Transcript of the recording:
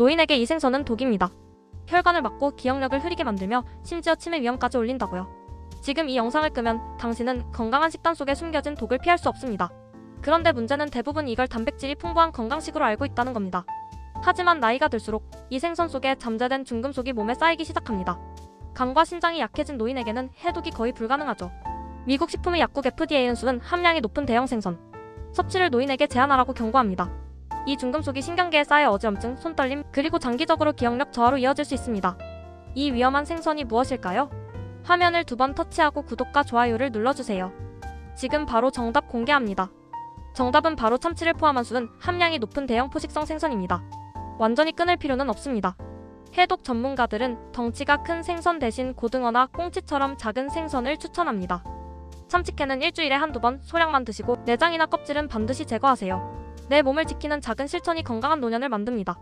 노인에게 이 생선은 독입니다. 혈관을 막고 기억력을 흐리게 만들며 심지어 치매 위험까지 올린다고요. 지금 이 영상을 끄면 당신은 건강한 식단 속에 숨겨진 독을 피할 수 없습니다. 그런데 문제는 대부분 이걸 단백질이 풍부한 건강식으로 알고 있다는 겁니다. 하지만 나이가 들수록 이 생선 속에 잠재된 중금속이 몸에 쌓이기 시작합니다. 간과 신장이 약해진 노인에게는 해독이 거의 불가능하죠. 미국 식품의 약국 FDA 은수는 함량이 높은 대형 생선. 섭취를 노인에게 제한하라고 경고합니다. 이 중금속이 신경계에 쌓여 어지럼증, 손떨림, 그리고 장기적으로 기억력 저하로 이어질 수 있습니다. 이 위험한 생선이 무엇일까요? 화면을 두 번 터치하고 구독과 좋아요를 눌러주세요. 지금 바로 정답 공개합니다. 정답은 바로 참치를 포함한 수는 함량이 높은 대형 포식성 생선입니다. 완전히 끊을 필요는 없습니다. 해독 전문가들은 덩치가 큰 생선 대신 고등어나 꽁치처럼 작은 생선을 추천합니다. 참치캔은 일주일에 한두 번 소량만 드시고 내장이나 껍질은 반드시 제거하세요. 내 몸을 지키는 작은 실천이 건강한 노년을 만듭니다.